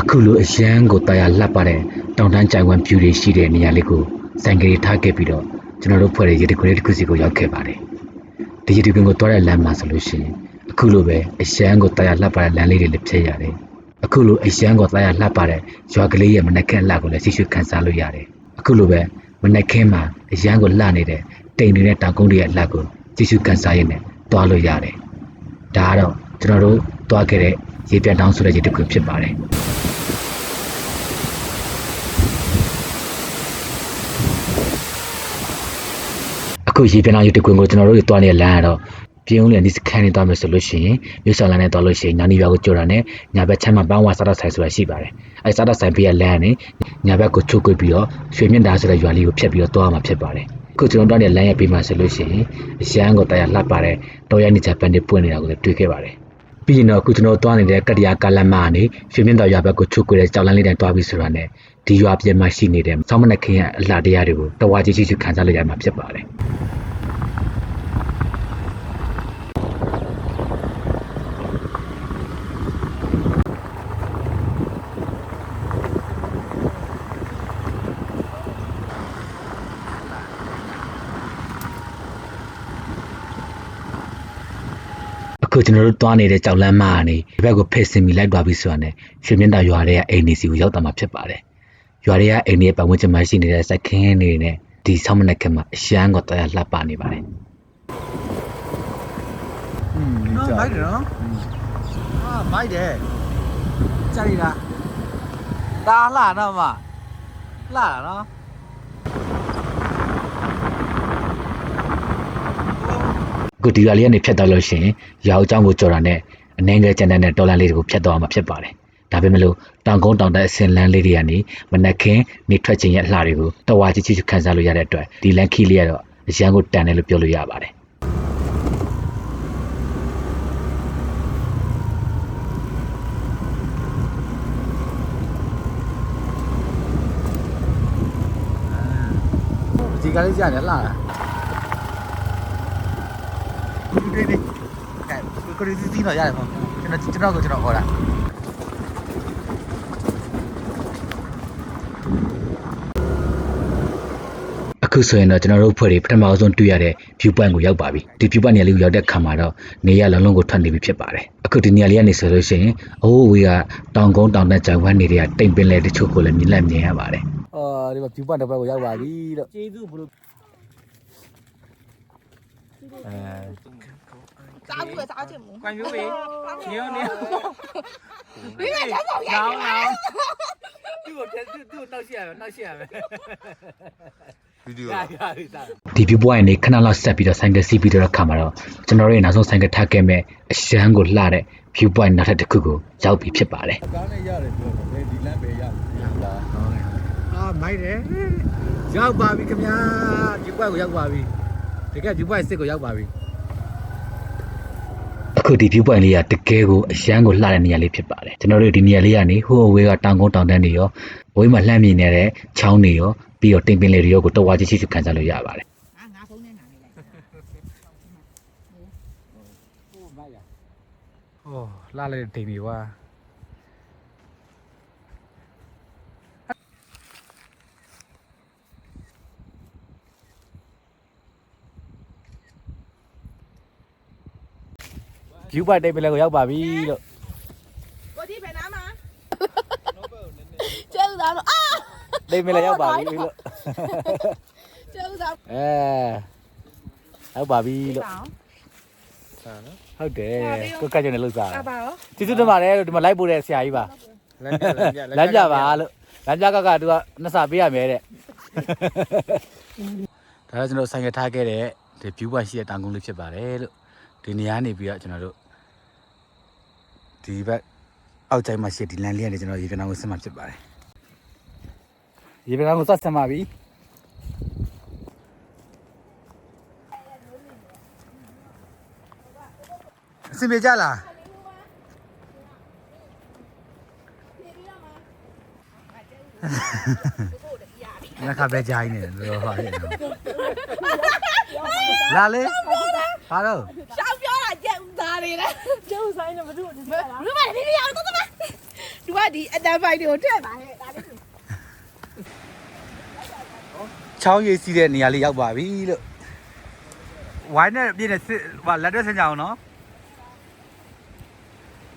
အခုလိုအရန်ကိုတာယာလှပ်ပါတဲ့တောင်တန်းကြိုင်ဝမ်ဖြူတွေရှိတဲ့နေရာလေးကိုစိုင်ကလေးထားခဲ့ပြီးတော့ကျွန်တော်တို့ဖွဲ့တဲ့ရေတခွေတစ်ခုစီကိုရောက်ခဲ့ပါတယ်ဒီရေတခွေကိုတွားတဲ့လမ်းမှာဆိုလို့ရှိရင်အခုလိုပဲအရန်ကိုတာယာလှပ်ပါတဲ့လမ်းလေးတွေလည်းဖြစ်ရတယ်အခုလိုအရန်ကိုတာယာလှပ်ပါတဲ့ရွာကလေးရဲ့မနက်ခင်းအလှကိုလည်းသိရှိခံစားလို့ရတယ်အခုလိုပဲမနက်ခင်းမှာအရန်ကိုလှနေတဲ့တိမ်နေတဲ့တောင်ကုန်းတွေရဲ့အလှကိုသိရှိခံစားရင်းနဲ့တွားလို့ရတယ်ဒါကတော့ကျွန်တော်တို့တွားခဲ့တဲ့ရေပြန်တောင်းဆိုတဲ့ရေတခွေဖြစ်ပါတယ် အခုရေပြန်အောင်ရေတကွင်ကိုကျွန်တော်တို့တွားနေလမ်းကတော့ပြင်းဦးလည်းဒီစခန်းနေသွားမယ်ဆိုလို့ရှိရင်မြို့ဆောင်လမ်းနဲ့သွားလို့ရှိရင်ညာနေရွာကိုကြော်တာနဲ့ညာဘက်ချမ်းမှာပန်းဝါစားတော့ဆိုင်ဆိုတာရှိပါတယ်အဲစားတော့ဆိုင်ပြရလမ်းကနေညာဘက်ကိုချုပ်ကွေ့ပြီးတော့ရွှေမြင့်တာဆိုတဲ့ရွာလေးကိုဖြတ်ပြီးတော့တွားမှာဖြစ်ပါတယ်အခုကျွန်တော်တွားနေလမ်းရဲ့ပြီးမှဆိုလို့ရှိရင်အရန်ကိုတရားလှပ်ပါတယ်တော်ရနေချပန်တွေပွင့်နေတာကိုလည်းတွေ့ခဲ့ပါတယ်ပြီးရင်တော့အခုကျွန်တော်တွားနေတဲ့ကတ္တရာကာလမကနေရွှေမြင့်တော်ရွာဘက်ကိုချုပ်ကွေ့တဲ့ကြောက်လန်းလေးတိုင်းတွားပြီးဆိုတာနဲ့ဒီရွာပြင်မှာရှိနေတဲ့ဆောင်းမနက်ခင်းရဲ့အလှတရားတွေကိုတဝါကြီးကြီးခံစားလို့ရမှာဖြစ်ပါတယ်အခုကျွန်တော်တို့တွားနေတဲ့ကြောက်လန်းမကနေဒီဘက်ကိုဖက်စင်ပြီးလိုက်သွားပြီဆိုတာနဲ့ရွှေမြင့်တာရွာတွေကအိမ်နေစီကိုရောက်တာမှာဖြစ်ပါတယ်။ ရွာတွေကအိမ်တွေပတ်ဝန်းကျင်မှာရှိနေတဲ့စိုက်ခင်းတွေနဲ့ဒီဆောင်းမနက်ကမှာအရှမ်းကတရားလှပနေပါတယ် อืม နော်မိုက်တယ်နော်အာမိုက်တယ်ကြိုက်လားตาလှတော့မလှတာနော် ။အခုဒီရွာလေးကနေဖြတ်သွားလို့ရှိရင်ရွာအကြောင်းကိုကြော်တာနဲ့အနေငယ်ကျန်တဲ့ဒေါ်လာလေးတွေကိုဖြတ်သွားမှာဖြစ်ပါတယ်။ ဒါပေမဲ့လို့တောင်ကုန်းတောင်တက်အစင်လန်းလေးတွေကနေမနက်ခင်းနေထွက်ခြင်းရဲ့အလှတွေကိုတဝါကြီးကြီးခံစားလို့ရတဲ့အတွက်ဒီလန်ခီလေးကတော့အရန်ကိုတန်တယ်လို့ပြောလို့ရပါတယ်။ဒီကလေးကြာတယ်လှတာဒီဒီကဲကိုရီစီစီတော့ရတယ်ပေါ့ကျွန်တော်ကျွန်တော်ကိုကျွန်တော်ဟောတာ အခုဆိုရင်တော့ကျွန်တော်တို့ဖွဲ့တွေပထမဆုံးတွေ့ရတဲ့ view point ကိုရောက်ပါပြီဒီ view point နေရာလေးကိုရောက်တဲ့ခါမှာတော့နေရလုံးလုံးကိုထွက်နေပြီဖြစ်ပါတယ်အခုဒီနေရာလေးကနေဆိုလို့ရှိရင်အဟိုးဝေးကတောင်ကုန်းတောင်တက်ကြိုင်ဝမ်းနေတွေကတိမ်ပင်လေတချို့ကိုလည်းမြင်လက်မြင်ရပါတယ်အော်ဒီမှာ view point တစ်ပတ်ကိုရောက်ပါပြီလို့ကျေးဇူးဘလို့အဲစားဘူးပဲစားချင်ဘူးကွန်ပျူတာညောနေမိမချက်ဆောင်ရိုက်လောင်းလောင်းသူ့ကိုသူ့ကိုနှောက်ရှက်ရမယ်နှောက်ရှက်ရမယ် ဗီဒီယိုရရရတာဒီ view point ကနေခဏလောက်ဆက်ပြီးတော့ဆိုင်ကယ်စီးပြီးတော့ခါမှာတော့ကျွန်တော်တို့ရဲ့နောက်ဆုံးဆိုင်ကယ်ထားခဲ့မဲ့အရှမ်းကိုလှတဲ့ view point နောက်ထပ်တစ်ခုကိုရောက်ပြီဖြစ်ပါတယ်ကောင်းနဲ့ရတယ်ပြောတယ်ဘယ်ဒီလမ်းပဲရတယ်လားအာမိုက်တယ်ရောက်ပါပြီခင်ဗျာ view point ကိုရောက်ပါပြီတကယ် view point စစ်ကိုရောက်ပါပြီအခုဒီ view point လေးကတကယ်ကိုအရှမ်းကိုလှတဲ့နေရာလေးဖြစ်ပါတယ်ကျွန်တော်တို့ဒီနေရာလေးကနေဟိုအဝေးကတောင်ကုန်းတောင်တန်းတွေရောဝေးမှာလှမ်းမြင်နေတဲ့ချောင်းတွေရော ပြီးတော့တိမ်ပင်လေးတွေရောကိုတဝါကြီးရှိရှိခံစားလို့ရပါတယ်ငါငါဖုန်းနဲ့နာနေလိုက်ဟိုလာလေတိမ်ပြီကွာကျူပိုက်တိတ်ပဲလေကိုရောက်ပါပြီလို့ ကိုဒီဘယ်နာမှာကျဲဦးသားလို့အာ တိတ်ပဲလေရောက်ပါပြီလို့ကျဲဦးသားအဲရောက်ပါပြီလို့အောင်ဟုတ်တယ်ကိုကတ်ကျနေလို့စားအပါရောကျေးဇူးတင်ပါတယ်လို့ဒီမှာလိုက်ပို့တဲ့ဆရာကြီးပါလမ်းပြလမ်းပြလမ်းပြပါလို့လမ်းပြကကသူကနှစ်ဆပေးရမယ်တဲ့ဒါတော့ကျွန်တော်ဆိုင်ကထားခဲ့တဲ့ဒီ view point ရှိတဲ့တောင်ကုန်းလေးဖြစ်ပါတယ်လို့ဒီနေရာနေပြီးတော့ကျွန်တော်တို့ဒီဘက်အောက်ကျိုင်းမှာရှိတဲ့ဒီလမ်းလေးကနေကျွန်တော်ရေကန်အောင်ကိုဆက်မှာဖြစ်ပါတယ် ရေကန်အောင်ကိုဆက်ဆက်မှာပြီအစင်ပြေကြလားငါခါပဲကြားနေတယ်လို့ဟာရတယ်လာလေဘာလို့ရှောက်ပြောတာကျဲဦးသားနေတယ်ကျဲဦးဆိုင်နဲ့မတို့ဘူးမဒီရအောင်တော့တမဒသူကဒီအတန်ဖိုင်တွေကိုထည့်ပါဟဲ့ဒါလေး ချောင်းရည်စီးတဲ့နေရာလေးရောက်ပါပြီလို့ဝိုင်းနဲ့ပြည့်တဲ့စစ်ဟာလက်တွဲဆင်ကြအောင်နော်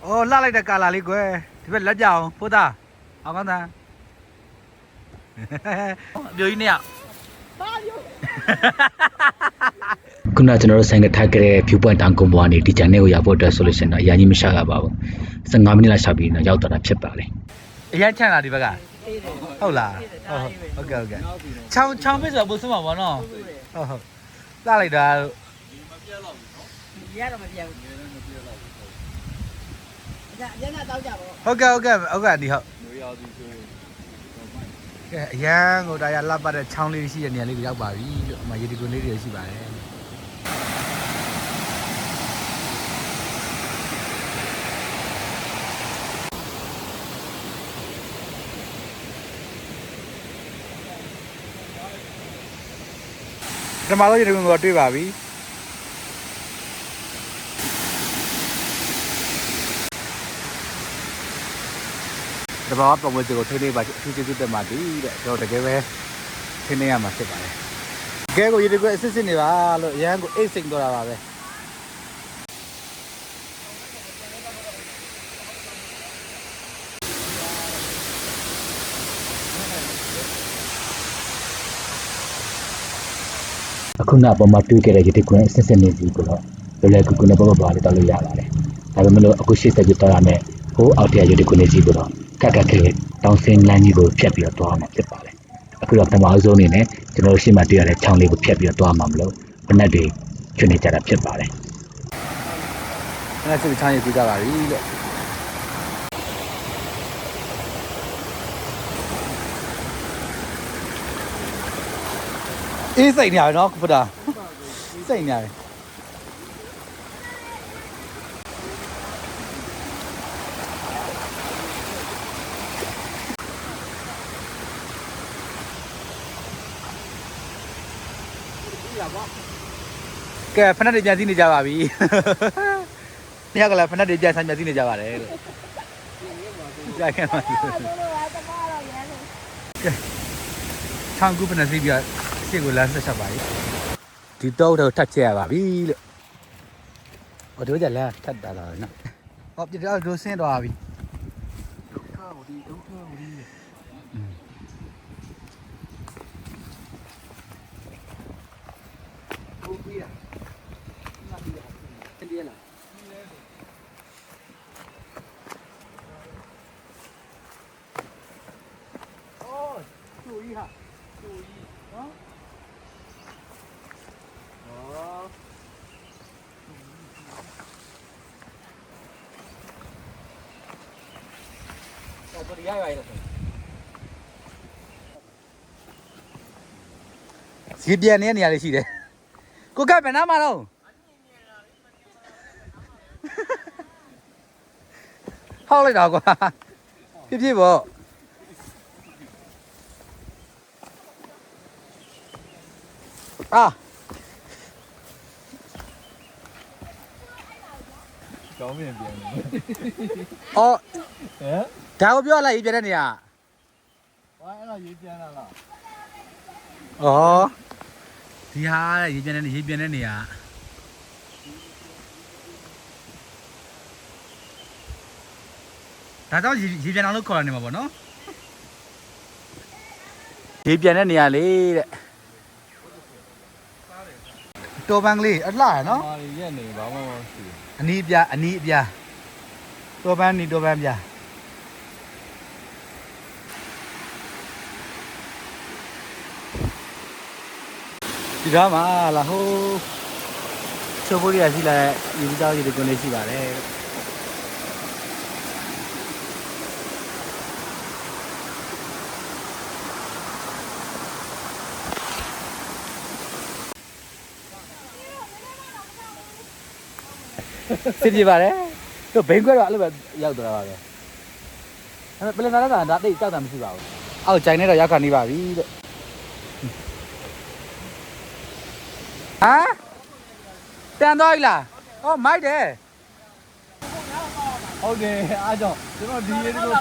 အော်လှလိုက်တဲ့ကာလာလေးကွယ်ဒီဘက်လက်ကြအောင်ပို့သားအောင်ကောင်းသားအပြိုကြီးနေရဘာလို့ခုနကျွန်တော်တို့ဆိုင်ကထားခဲ့တဲ့ view point တောင်ကုန်းပေါ်ကနေဒီ channel ကိုရောက်ဖို့အတွက်ဆိုလို့ရှိရင်တော့အရင်ကြီးမရှာရပါဘူး15မိနစ်လောက်ရှာပြီးတော့ရောက်တော့တာဖြစ်ပါလေအရင်ချမ်းလာဒီဘက်က ဟုတ်လားဟုတ်ဟုတ်ကဲ့ဟုတ်ကဲ့ချောင်းချောင်းပေးဆိုတော့ပို့စမှာပါနော်ဟုတ်ဟုတ်လှလိုက်တာရတော့မပြောင်းဘူးဒါညနေတောက်ကြပါဦးဟုတ်ကဲ့ဟုတ်ကဲ့ဟုတ်ကဲ့ဒီဟုတ်လိုရသည်ဆိုရင်ကဲအရန်ကိုဒါရလှပတဲ့ချောင်းလေးရှိတဲ့နေရာလေးကိုရောက်ပါပြီလို့အမရေဒီကွန်လေးတွေရှိပါတယ်ပ ထမဆုံးရေဒီကွန်ကိုတွေ့ပါပြီတဘာဝပုံစံကိုထိနေပါအထူးကျေးဇူးတင်ပါတယ်တဲ့ကျွန်တော်တကယ်ပဲထိနေရမှာဖြစ်ပါတယ်တကယ်ကိုရေဒီကွန်အစစ်စစ်နေပါလို့အရန်ကိုအိတ်စိန်တော့တာပါပဲ အခုနအပေါ်မှာတွေ့ခဲ့တဲ့ရတိကွင်းအစစ်စစ်နေစီကိုတော့လွယ်လွယ်ကူကူနဲ့ပေါ့ပေါ့ပါလေးတောက်လို့ရပါတယ်ဒါပေမဲ့လို့အခုရှေ့ဆက်ပြီးတော့ရမယ်ဟိုအောက်ထရရတိကွင်းနေစီကိုတော့ကတ်ကတ်ခဲတောင်းစင်းလမ်းကြီးကိုဖြတ်ပြီးတော့သွားမှာဖြစ်ပါတယ်အခုတော့ပထမအဆုံးအနေနဲ့ကျွန်တော်တို့ရှေ့မှာတွေ့ရတဲ့ချောင်းလေးကိုဖြတ်ပြီးတော့သွားမှာမလို့ဘနက်တွေချွနေကြတာဖြစ်ပါတယ်အဲ့ဒါစစ်ချောင်းရေကူးကြပါပြီလို့ အေးစိတ်နေရတယ်နော်ဖုတာစိတ်နေရတယ်ကဲဖက်နက်တွေပြန်စီးနေကြပါပြီ။ညကလည်းဖက်နက်တွေပြန်ဆိုင်ပြန်စီးနေကြပါတယ်လို့။ကြာခဲ့ပါပြီ။ချောင်းကူဖက်နက်စီးပြီး တော့ရှေ့ကိုလမ်းဆက်ချက်ပါပြီ။ဒီတော့တော့ထပ်ချက်ရပါပြီလို့။ဟိုတို့ကြလမ်းထပ်တာလားနော်။ဟောပြတော့ဒိုဆင်းတော့ပြီဒုက္ခဟိုဒီဒုက္ခ စီပြန်နေတဲ့နေရာလေးရှိတယ်။ကိုကဘယ်နားမှာတော့ဟောက်လိုက်တာကွာဖြစ်ဖြစ်ပေါ့အာကောင်းပြန်ပြန်နေအော်ဟမ်ဒါကိုပြောလိုက်ရေးပြတဲ့နေရာဝိုင်းအဲ့ဒါရေးပြန်လာလားဩ ဒီဟာရေးပြတဲ့ရေးပြတဲ့နေရာဒါတော့ရေပြန်အောင်လို့ခေါ်ရနေမှာပေါ့နော်ရေပြန်တဲ့နေရာလေးတဲ့တော်ပန်းကလေးအလှရနော်မာရီရက်နေဘာမှမရှိအနီးအပြအနီးအပြတော်ပန်းနီတော်ပန်းပြ ဒီတော့မှလာဟိုးချိုးဖို့ရရှိလာတဲ့ဒီကြောင်ရေဒီကွန်လေးရှိပါတယ်စစ်ပြပါတယ်တို့ဘိန်းခွဲတော့အဲ့လိုပဲရောက်သွားတာပါပဲအဲ့ပလင်နာကဒါတိတ်တောက်တာမရှိပါဘူးအောက်ကြိုင်နေတော့ရောက်ခါနေပါပြီတဲ့ဟမ် တန်သွားပြီလားအော်မိုက်တယ်ဟုတ်တယ်အားကြောင့်ကျွန်တော်ဒီရေတို့ဒါ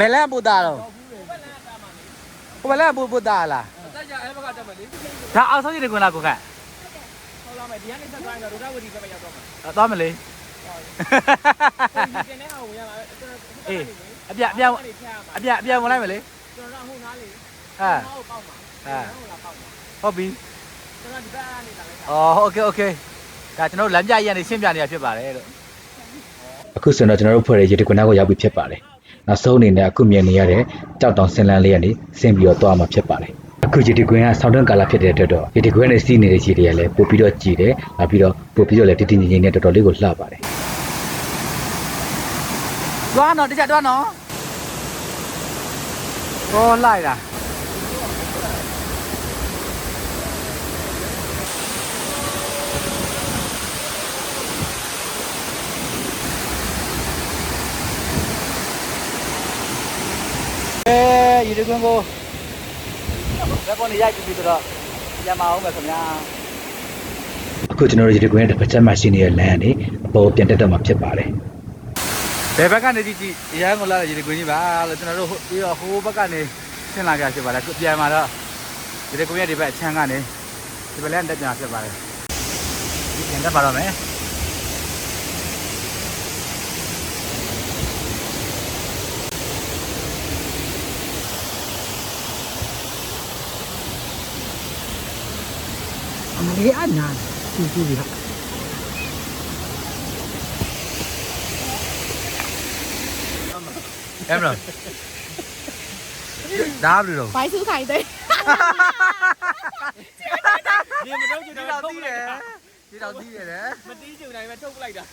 ဘယ်လန့်ပူတာတော့ဟိုဘယ်လန့်ပူပူတာလားတက်ကြအဲဘက်ကတက်မယ်လေဒါအောက်ဆုံးရည်ကွန်းလားကိုခန့်ဟုတ်လားမယ်ဒီကနေဆက်သွားရင်တော့ဒုဒဝတီဘက်ကရောက်တော့မှာသွားမလေဒီတင်နေအောင်ဝင်ရမှာကျွန်တော်အေးအပြအပြကနေဖျက်ရမှာအပြအပြဝင်လိုက်မလေကျွန်တော်ဟိုနားလေဟာဟိုပေါက်မှာဟာဟိုလာပေါက်မှာဟုတ်ပြီ ကျွန်တော်ဒီဘက်ကနေလာလိုက်တာ အော်โอเคโอเคဒါကျွန်တော်တို့လမ်းပြရည်ကနေရှင်းပြနေတာဖြစ်ပါတယ်လို့ အခုဆိုတော့ကျွန်တော်တို့ဖွဲ့တဲ့ရေတခွနာကိုရောက်ပြီဖြစ်ပါတယ်နောက်ဆုံးအနေနဲ့အခုမြင်နေရတဲ့ကြောက်တောင်ဆင်လန်းလေးကနေဆင်းပြီးတော့သွားမှာဖြစ်ပါတယ်အခုရေတခွင်ကဆောင်းတွန်းကာလာဖြစ်တဲ့အတွက်တော့ရေတခွင်နဲ့စီးနေတဲ့ရေတွေကလည်းပို့ပြီးတော့ကြည်တယ်နောက်ပြီးတော့ပို့ပြီးတော့လည်းတည်တည်ငြိမ်ငြိမ်နဲ့တော်တော်လေးကိုလှပါတယ် သွားတော့တကြသွားနော်ဟောလိုက်တာ အဲရေတကွန်းကိုလက်ပေါ်နေရိုက်ပြီးတော့ပြန်မအောင်ပဲခင်ဗျာအခုကျွန်တော်တို့ရေတခွင်ရဲ့တစ်ဖက်ချက်မှာရှိနေတဲ့လမ်းကနေအပေါ်ပြန်တက်တော့မှာဖြစ်ပါတယ်ဘယ်ဘက်ကနေကြည့်ကြည့်အရန်ကိုလာတဲ့ရေကွင်းကြီးပါလို့ကျွန်တော်တို့ပြီးတော့ဟိုဘက်ကနေဆင်းလာကြဖြစ်ပါတယ်ခုပြန်มาတော့ရေကွင်းရဲ့ဒီဘက်အချမ်းကနေဒီဘက်လည်းတက်ပြန်ဖြစ်ပါတယ်ဒီပြန်တက်ပါတော့မယ် အမလေးအနာကျူးကျူးပြီဟာ em rồi đá đi rồi ဘိုက်စုခိုင်တဲ့ဒီမတော့ကျ đi တော့ đầu ထုတ် tí လိုက်တာ này đi đầu tí này đấy မတီးကျုံနိုင်ပဲထုတ်လိုက်တာ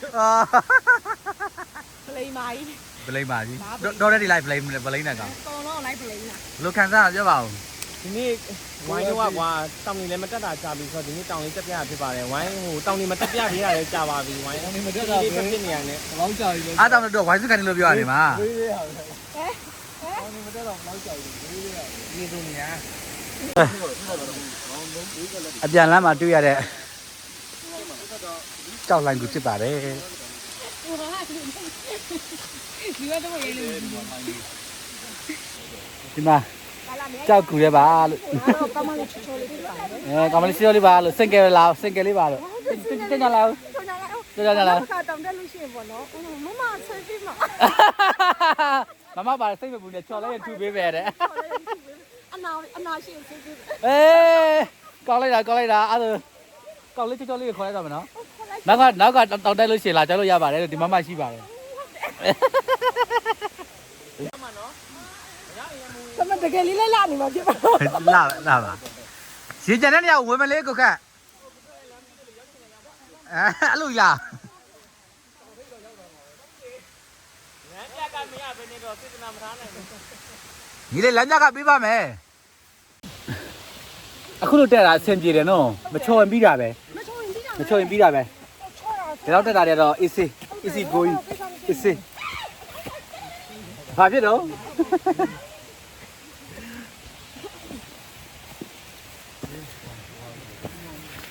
ပလိန်မာကြီး play mà gì đó đây đi lại play play này cả ကောင်းတော့လိုက်ပလိန်လား lúc khán giả cho vào ဒီနေ့ဝိုင်းတော့ကွာတောင်နေလည်းမတက်တာကြာပြီဆိုတော့ဒီနေ့တောင်လေးတက်ပြဖြစ်ပါတယ်ဝိုင်းဟိုတောင်နေမတက်ပြပြရတယ်ကြာပါပြီဝိုင်းတောင်နေမတက်တာဖြစ်နေရတယ်ဘလောက်ကြာပြီလဲ à tao được quái sức cái lừa biểu này mà ဝေးလေးဟာဟဲ့ဟဲ့မတက်တော့ဘလောက်ကြာပြီဝေးလေးဟာ gì tôi nhá à ပြန်လမ်းမှာတွေ့ရတဲ့ကြောက်လိုင်းကူဖြစ်ပါတယ်ဟိုကဒီဒီကတော့ရေးလို့ဒီမှာ ကာလာနဲ့ကြောက်ကူရဲပါလို့တော့ကမလေးချောချောလေးပြပါတယ်အဲကောင်မလေးစီရောလေးပါလို့စင်ကယ်လာစင်ကယ်လေးပါလို့တင်တင်ကြလာထောင်းလာအောင်တင်ကြလာခါတောင်တက်လို့ရှိရင်ပေါ့နော်မမဆွေးပြီးမှာမမပါစိတ်မပူနဲ့ချော်လိုက်ရထူပေးပဲတဲ့အနာအနာရှိဆွေးပြီးအေးကောင်းလိုက်တာကောင်းလိုက်တာအဲ့ဒါကောင်းလေးချောချောလေးကိုခေါ်လိုက်တော့မယ်နော်နောက်ကနောက်ကတောင်တက်လို့ရှိရင်လာကြလို့ရပါတယ်လို့ဒီမမရှိပါတယ်သ မတကယ်လေးလိုက်လာနေမှာဖြစ်ပါလာလာပါရေကြံတဲ့နေရာဝင်မလေးကိုခက်အဲအဲ့လိုလားငန်းပြကမရဘယ်နေတော့စေတနာမထားနိုင်ဘူးညီလေးလမ်းကြကပေးပါမယ်အခုလိုတက်တာအဆင်ပြေတယ်နော်မချော်ရင်ပြီးတာပဲမချိုးရင်ပြီးတာမချော်ရင်ပြီးတာပဲချောတာဒီတော့တက်တာတွေတော့ easy easy going easy ဘာဖြစ်တော့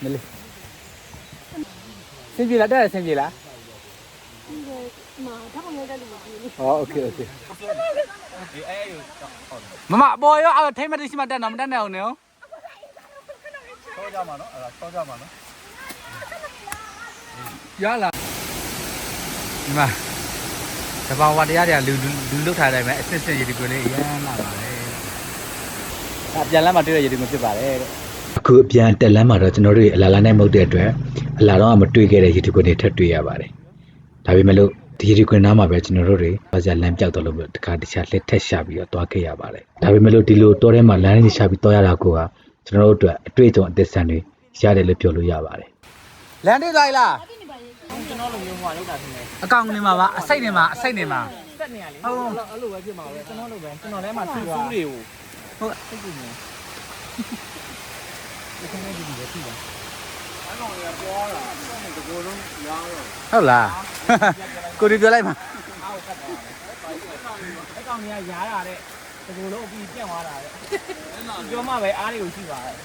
မလေးစင်ပြေလားတက်ရစင်ပြေလား မာတော့မလဲတယ်လို့ပြောနေ ဟောโอเคโอเคမမပေါ်ရောအဲ့ထိမ့်မတိရှိမတက်တော့မတက်နိုင်အောင်နော် ချောကြမှာနော်အဲ့ဒါချောကြမှာနော် ရလာဒီမှာတဘာဝတရားတွေကလူလူလုတ်ထားတယ်ပဲအစစ်စစ်ရည်ဒီကိုလေးအရန်လာပါတယ်။အပြန်လမ်းမှာတွေ့တဲ့ရည်ဒီကိုဖြစ်ပါတယ်တဲ့ အခုအပြန်တက်လမ်းမှာတော့ကျွန်တော်တို့ရဲ့အလာလာနဲ့မဟုတ်တဲ့အတွက်အလာတော့မတွေ့ခဲ့တဲ့ရေတခွင်တွေထပ်တွေ့ရပါတယ်ဒါပေမဲ့လို့ဒီရေတခွင်နားမှာပဲကျွန်တော်တို့တွေဘာသာလမ်းပြောက်တော့လို့တခါတခြားလက်ထက်ရှာပြီးတော့တွားခဲ့ရပါတယ်ဒါပေမဲ့လို့ဒီလိုတောထဲမှာလမ်းကြီးရှာပြီးတွားရတာကိုကကျွန်တော်တို့အတွက်အတွေ့အကြုံအသစ်ဆန်တွေရတယ်လို့ပြောလို့ရပါတယ်။လမ်းတွေ့လိုက်လားကျွန်တော်လိုမျိုးဟိုလောက်တာထင်တယ်။အကောင်နေမှာပါအစိတ်နေမှာအစိတ်နေမှာတက်နေရလေဟုတ်အဲ့လိုပဲဖြစ်မှာပဲကျွန်တော်လိုပဲကျွန်တော်ထဲမှာဆူဆူတွေကိုဟုတ်စိတ်ကူနေ ဟုတ်လား။ကိုဒီပြောလိုက်မှာအောက်ကတ်သွားတယ်အဲ့ကောင်ကြီးကရားတာတဲ့တကူလုံးအပြီးပြန့်သွားတာတဲ့ပြောမှပဲအားတွေကိုရှိပါတယ်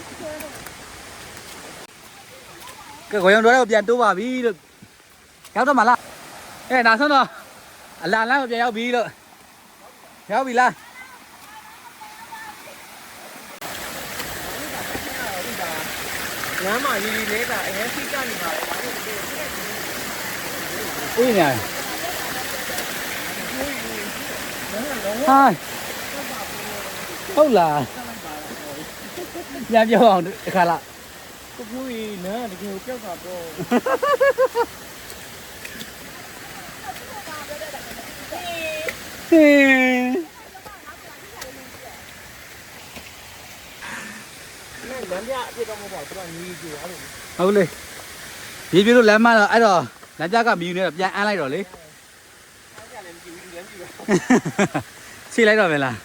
ကဲကိုရုံတော်တော့ပြန်တိုးပါပြီလို့ရောက်တော့မလားအဲနောက်ဆုံးတော့အလာလမ်းကိုပြန်ရောက်ပြီလို့ရောက်ပြီလား လမ်းမှာရီရီလေးကအရင်စိတ်ကနေပါလေအေးနေဟာဟုတ်လားပြန်ပြောအောင်တစ်ခါလားကိုပြူကြီးနန်းတကယ်ကိုပြောက်တာတော့ဟ လမ်းပြအပြစ်တော့မဟုတ်ပါဘူးသူကညီကြီးအဲ့လိုဟုတ်လေဒီပြလို့လမ်းမတော့အဲ့တော့လမ်းကြကမြူနေတော့ပြန်အမ်းလိုက်တော့လေအားကြလည်းမကြည့်ဘူးလမ်းကြည့်ပါချိလိုက်တော့မလား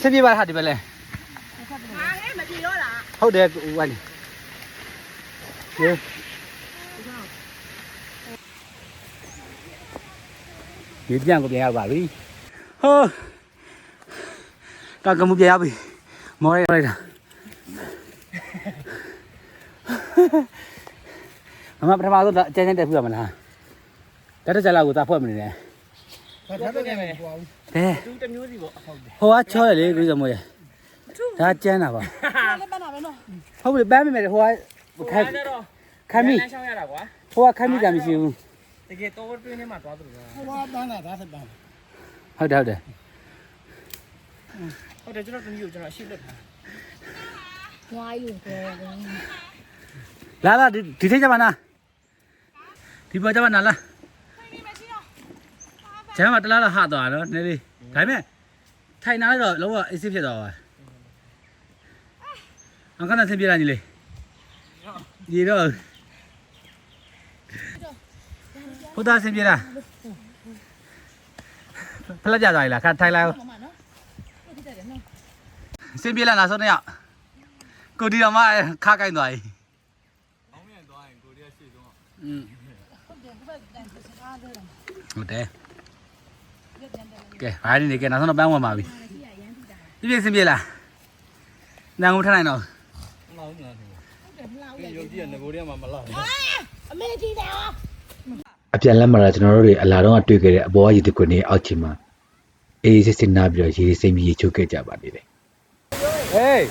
ဆက်ပြပါဟာဒီပဲလေဟာဟဲ့မပြေတော့လားဟုတ်တယ်ဟိုဝိုင်းဒီဒီပြန်ကိုပြန်ရောက်ပါပြီဟိုး တာကမှုပြန်ရောက်ပြီမော်လိုက်တာမမပထမဆုံးအကျဉ်းချင်းတက်ပြရမလားတက်တဲ့ကြလောက်ကိုသာဖွဲ့မနေနဲ့ဘာသာတဲ့မယ်ဟိုအောင်ဘယ်သူတမျိုးစီပေါ့ဟုတ်တယ်ဟိုကချောရလေကိုစမိုးရဒါကျန်းတာပါလည်းပန်းတာပဲနော်ဟုတ်ပြီပန်းမိမယ်ဟိုကခက်တော့ခမ်းမိလမ်းရှောင်းရတာကွာဟိုကခမ်းမိတာမရှိဘူးတကယ်တော့တွင်းထဲမှာသွားသူကဟိုကပန်းတာဒါဆက်ပန်းဟုတ်တယ်ဟုတ်တယ် ဟုတ်တယ်ကျွန်တော်တမျိုးကျွန်တော်အရှိလက်ထားဝိုင်းလို့ပြောတယ်လာလာဒီဒီထိတ်ကြပါနာဒီပေါ်ကြပါနာလာကျမ်းမှာတလားလားဟာသွားတော့နည်းလေးဒါပေမဲ့ထိုင်နာတော့လုံးဝအစ်စ်ဖြစ်သွားပါအကနာဆင်ပြေလာညီလေးဒီတော့ဘုရားဆင်ပြေလားဖလက်ကြသွားပြီလားခါထိုင်လိုက် မမနော်ဟုတ်တယ်တယ်နော် စင်ပြေလာနောက်ဆုံးတစ်ယောက်ကိုဒီတော်မခါကိုင်းသွားပြီ။အောင်မြန်သွားရင်ကိုဒီကရှေ့ဆုံး။อืมဟုတ်တယ်ဘယ်တန်စကားတယ်လားဟုတ်တယ်ပြည့်တယ်တယ်။ကဲဘာနေနေကဲနောက်ဆုံးတော့ပန်းဝင်ပါပြီဒီကရမ်းပြီးတာ။ပြည့်ပြည့်စင်ပြေလာ။နန်ကုန်ထနိုင်တော့ဟုတ်တယ်မလားဟုတ်တယ်ရုပ်ကြီးကငကိုတွေကမှမလောက်အမေကြီးတယ်ဟာအပြန်လက်မှာတော့ကျွန်တော်တို့တွေအလာတော့ကတွေ့ခဲ့တဲ့အပေါ်ကရေတခွနေအောက်ချီမှာအေးစစ်စစ်နားပြီးတော့ရေစိမ့်ပြီးရေချိုးခဲ့ကြပါသေးတယ် ဟေး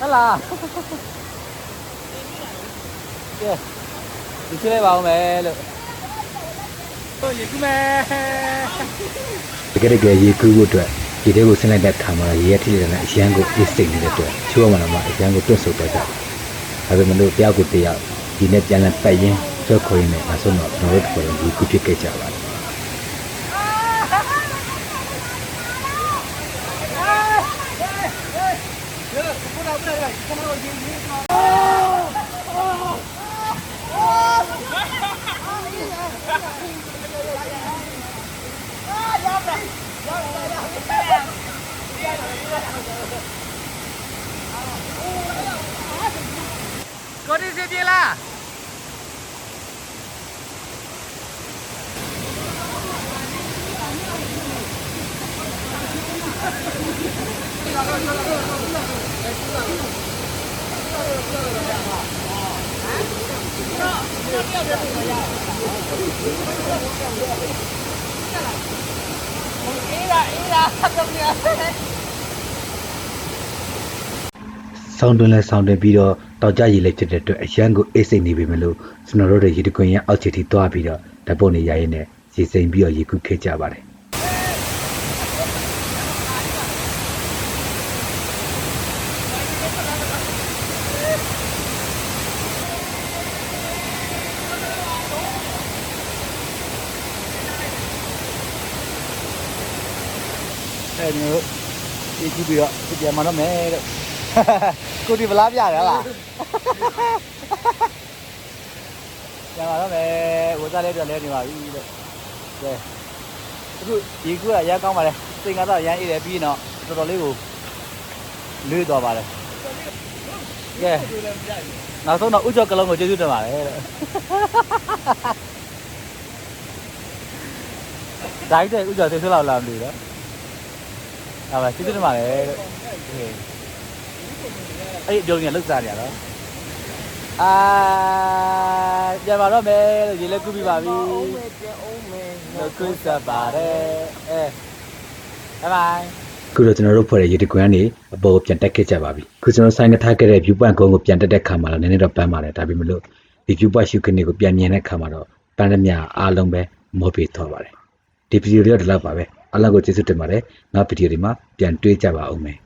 ဟလာကဲဒီချေပါအောင်မယ်လို့ဟိုရေကူမဲတကယ်တကယ်ရေကူးဖို့အတွက်ရေထဲကိုဆင်းလိုက်တဲ့ခါမှာရေရထိတဲ့နဲ့အရန်ကိုအေးစိမ့်နေတဲ့အတွက်ချိုးရမှာတော့အရန်ကိုတွတ်ဆုပ်တော့ကြတယ်ဒါပေမဲ့လို့တယောက်ကိုတယောက်ဒီနဲ့ပြန်လည်ပတ်ရင်းဆွဲခေါ်ရင်းနဲ့အဆုံးတော့ကျွန်တော်တို့တစ်ဖွဲ့လုံးရေကူးဖြစ်ခဲ့ကြပါတယ် ဆောင်းတွင်းလဲဆောင်းတွင်းပြီးတော့တောက်ကြရည်လည်းဖြစ်တဲ့အတွက်အရန်ကိုအေးစိမ့်နေပြီမလို့ကျွန်တော်တို့တွေရေတခွင်ရအောက်ချီထိသွားပြီးတော့ဓာတ်ပုံတွေရရင်းနဲ့ရေစိမ့်ပြီးတော့ရေကူးခဲ့ကြပါတယ် အဲကျွန်တော်တို့ဒီကြည့်ပြီးတော့ပြန်มาတော့မယ်တဲ့ကိုဒီဗလားပြရလားပြန်လာတော့မယ်ဝစားလေးပြန်လဲနေပါပြီတဲ့ကဲအခုဒီကူကရကောင်းပါလေစိန်ကတော့ရမ်းအေးတယ်ပြီးရင်တော့တော်တော်လေးကိုလွေးသွားပါလေကဲနောက်ဆုံးတော့ဥကြောကလုံးကိုကျေးဇူးတင်ပါတယ်တဲ့ဒါကြိုက်တဲ့ဥကြောသိဆွလောက်လာမလို့တော့ ဟုတ်ပါကျေးဇူးတင်ပါတယ်တဲ့အဲ့ဒီအပြုံးကြီးလောက်စားနေရတော့အာပြန်ပါတော့မယ်လို့ရေလက်ကူးပြီးပါပြီအောင်မယ်ပြန်အောင်မယ်လို့ကူးဆက်ပါတယ်အဲဘိုင်ဘိုင်ခုတော့ကျွန်တော်တို့ဖွဲ့တဲ့ရေတကွန်းကနေအပေါ်ကိုပြန်တက်ခဲ့ကြပါပြီခုကျွန်တော်ဆိုင်ကထားခဲ့တဲ့ view point ကုန်းကိုပြန်တက်တဲ့ခါမှာတော့နည်းနည်းတော့ပန်းပါတယ်ဒါပေမဲ့လို့ဒီ view point ရှုခင်းတွေကိုပြန်မြင်တဲ့ခါမှာတော့ပန်းသမျှအားလုံးပဲမောပေးသွားပါတယ်ဒီဗီဒီယိုလေးတော့ဒီလောက်ပါပဲ အားလုံးကိုကျေးဇူးတင်ပါတယ်နောက်ဗီဒီယိုဒီမှာပြန်တွေ့ကြပါဦးမယ်